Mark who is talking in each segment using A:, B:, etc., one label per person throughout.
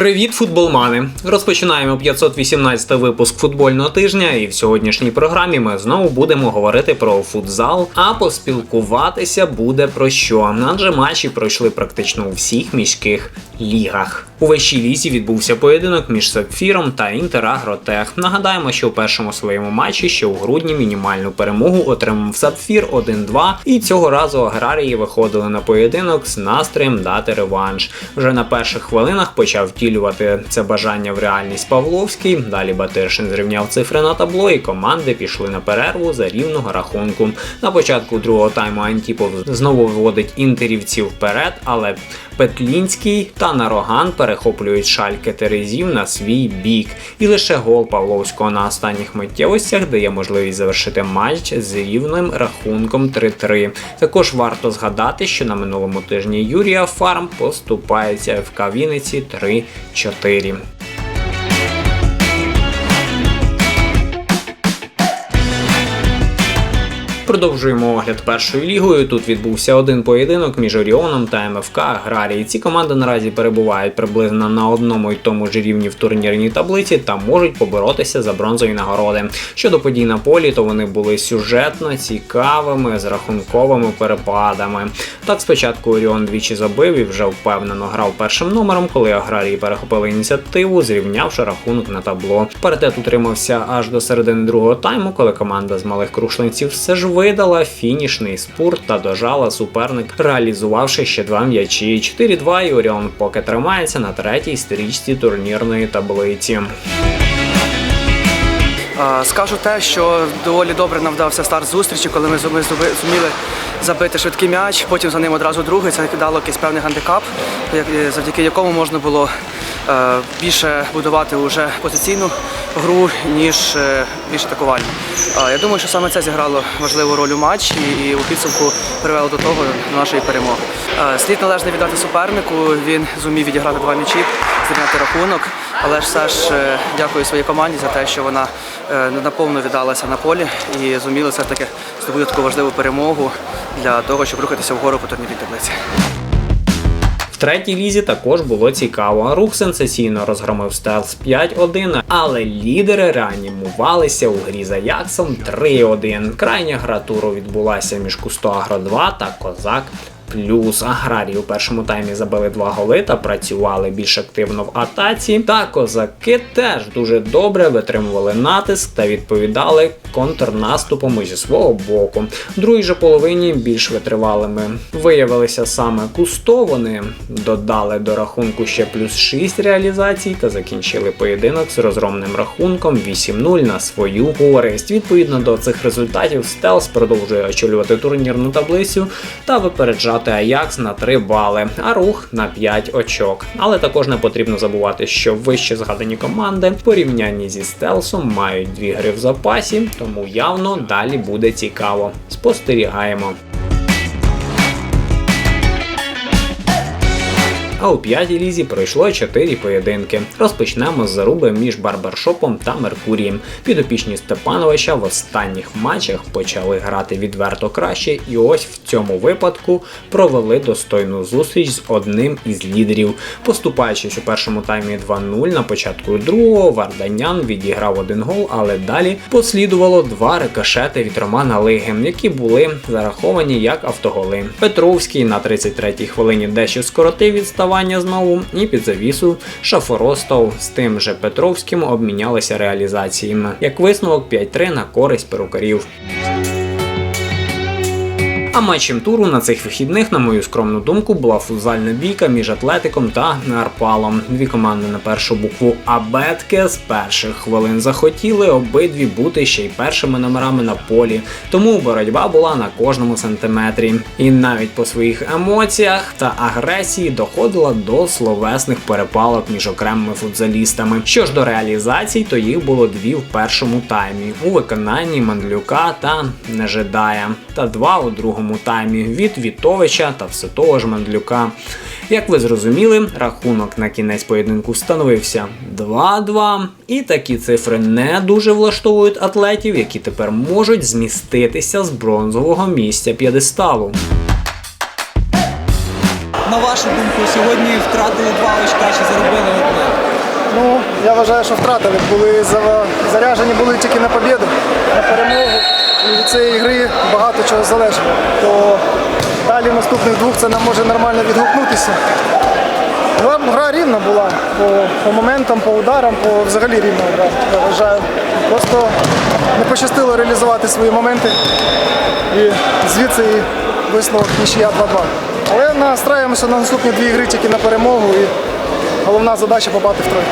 A: Привіт, футболмани! Розпочинаємо 518 випуск футбольного тижня, і в сьогоднішній програмі ми знову будемо говорити про футзал, а поспілкуватися буде про що. Адже матчі пройшли практично у всіх міських лігах. У вищій лізі відбувся поєдинок між Сапфіром та Інтерагротех. Нагадаємо, що у першому своєму матчі ще у грудні мінімальну перемогу отримав Сапфір 1-2, і цього разу аграрії виходили на поєдинок з настроєм дати реванш. Вже на перших хвилинах почав втілювати це бажання в реальність Павловський. Далі Батиршин зрівняв цифри на табло, і команди пішли на перерву за рівного рахунку. На початку другого тайму Антіпов знову виводить інтерівців вперед, але Петлінський та Нароган перехоплюють шальки Терезів на свій бік, і лише гол Павловського на останніх миттєвостях дає можливість завершити матч з рівним рахунком 3-3. Також варто згадати, що на минулому тижні Юрія Фарм поступається ФК Вінниці 3-4. Продовжуємо огляд першою лігою. Тут відбувся один поєдинок між Оріоном та МФК Аграрії. Ці команди наразі перебувають приблизно на одному й тому ж рівні в турнірній таблиці та можуть поборотися за бронзові нагороди. Щодо подій на полі, то вони були сюжетно цікавими з рахунковими перепадами. Так, спочатку Оріон двічі забив і вже впевнено грав першим номером, коли аграрії перехопили ініціативу, зрівнявши рахунок на табло. Паритет утримався аж до середини другого тайму, коли команда з малих крушлинців все ж видала фінішний спурт та дожала суперник, реалізувавши ще два м'ячі. 4-2 і Оріон поки тримається на третій стрічці турнірної таблиці.
B: Скажу те, що доволі добре нам вдався старт зустрічі, коли ми зуміли забити швидкий м'яч, потім за ним одразу другий. Це дало якийсь певний гандикап, завдяки якому можна було більше будувати уже позиційну гру, ніж е, більш атакувальну. Я думаю, що саме це зіграло важливу роль у матчі і у підсумку привело до того до нашої перемоги. Е, Слід належно віддати супернику. Він зумів відіграти два м'ячі, зрівняти рахунок. Але ж все ж е, дякую своїй команді за те, що вона е, наповно віддалася на полі і зуміла все таки здобути таку важливу перемогу для того, щоб рухатися вгору по турнірній таблиці.
A: Третій лізі також було цікаво. Рух сенсаційно розгромив Стелс 5-1, але лідери реанімувалися у грі за Яксом 3-1. Крайня гра туру відбулася між Кусто Агро 2 та Козак. Плюс аграрії у першому таймі забили два голи та працювали більш активно в атаці. Та козаки теж дуже добре витримували натиск та відповідали контрнаступом зі свого боку. В другій же половині більш витривалими виявилися саме кусто. Вони додали до рахунку ще плюс 6 реалізацій та закінчили поєдинок з розгромним рахунком 8-0 на свою користь. Відповідно до цих результатів, Стелс продовжує очолювати турнірну таблицю та випереджати Аякс на 3 бали, а рух на 5 очок. Але також не потрібно забувати, що вище згадані команди в порівнянні зі Стелсом мають дві гри в запасі, тому явно далі буде цікаво. Спостерігаємо. А у п'ятій лізі пройшло чотири поєдинки. Розпочнемо з заруби між Барбершопом та Меркурієм. Підопічні Степановича в останніх матчах почали грати відверто краще, і ось в цьому випадку провели достойну зустріч з одним із лідерів. Поступаючись у першому таймі 2-0 на початку другого, Варданян відіграв один гол, але далі послідувало два рикошети від Романа Лиги, які були зараховані як автоголи. Петровський на 33-й хвилині дещо скоротив відставання знову, і під завісу Шафоростов з тим же Петровським обмінялися реалізаціями. Як висновок 5-3 на користь перукарів. А матчем туру на цих вихідних, на мою скромну думку, була футзальна бійка між Атлетиком та Арпалом. Дві команди на першу букву Абетке з перших хвилин захотіли обидві бути ще й першими номерами на полі, тому боротьба була на кожному сантиметрі. І навіть по своїх емоціях та агресії доходила до словесних перепалок між окремими футзалістами. Що ж до реалізацій, то їх було дві в першому таймі у виконанні Мандлюка та Нежедая, та два у другому таймі від Вітовича та все того ж Мандлюка. Як ви зрозуміли, рахунок на кінець поєдинку встановився 2-2, і такі цифри не дуже влаштовують атлетів, які тепер можуть зміститися з бронзового місця п'єдесталу.
C: На вашу думку, сьогодні втратили два очка чи заробили одне? Ну, я вважаю, що втратили. Були за- заряжені були тільки на побіду, на перемогу. Цієї гри багато чого залежить. То далі в наступних двох це нам може нормально відгукнутися. Гра, гра рівна була по, по моментам, по ударам, по взагалі рівна гра. Я вважаю. Просто не пощастило реалізувати свої моменти. І звідси і висновок нічия 2-2. Але настраюємося на наступні дві гри тільки на перемогу. І головна задача попати в тройку.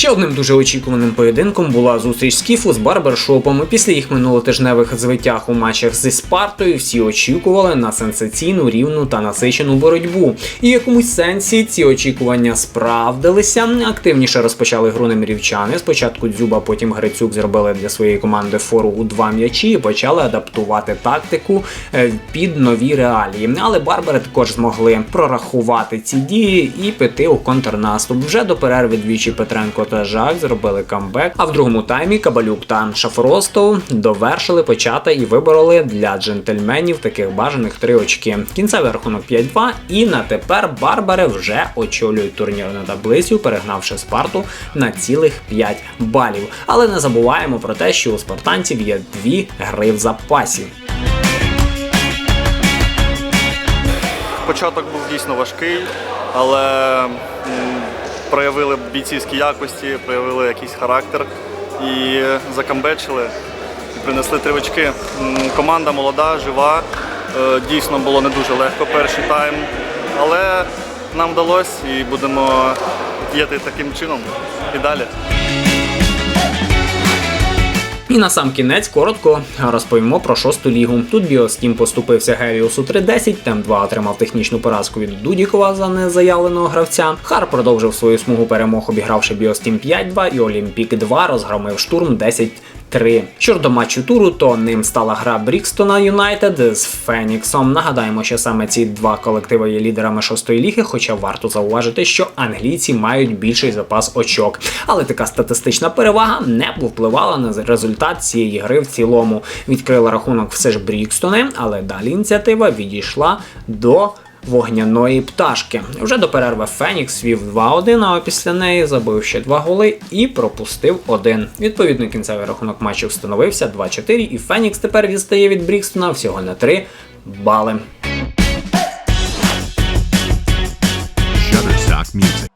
A: Ще одним дуже очікуваним поєдинком була зустріч Скіфу з барбершопом. Після їх минулотижневих звитяг у матчах зі Спартою всі очікували на сенсаційну, рівну та насичену боротьбу. І в якомусь сенсі ці очікування справдилися. Активніше розпочали гру немрівчани. Спочатку Дзюба, потім Грицюк зробили для своєї команди фору у два м'ячі і почали адаптувати тактику е, під нові реалії. Але барбери також змогли прорахувати ці дії і піти у контрнаступ. Вже до перерви двічі Петренко та зробили камбек. А в другому таймі Кабалюк та Шафростов довершили почати і вибороли для джентльменів таких бажаних три очки. Кінцевий рахунок 5-2, і на тепер барбари вже очолюють турнірну таблицю, перегнавши Спарту на цілих 5 балів. Але не забуваємо про те, що у спартанців є дві гри в запасі.
D: Початок був дійсно важкий, але проявили бійцівські якості, проявили якийсь характер і закамбечили, і принесли три очки. Команда молода, жива. Е, Дійсно було не дуже легко перший тайм, але нам вдалося і будемо діяти таким чином і далі.
A: І на сам кінець коротко розповімо про шосту лігу. Тут Біостім поступився Геліусу 3-10, Тем 2 отримав технічну поразку від Дудікова за незаявленого гравця. Хар продовжив свою смугу перемог, обігравши Біостім 5-2 і Олімпік 2 розгромив штурм 10 3. Щодо матчу туру, то ним стала гра Брікстона Юнайтед з Феніксом. Нагадаємо, що саме ці два колективи є лідерами шостої ліги, хоча варто зауважити, що англійці мають більший запас очок. Але така статистична перевага не повпливала на результат цієї гри в цілому. Відкрили рахунок все ж Брікстони, але далі ініціатива відійшла до вогняної пташки. Вже до перерви Фенікс вів 2-1, а після неї забив ще два голи і пропустив один. Відповідно, кінцевий рахунок матчу встановився 2-4, і Фенікс тепер відстає від Брікстона всього на 3 бали.
E: Shutterstock Music.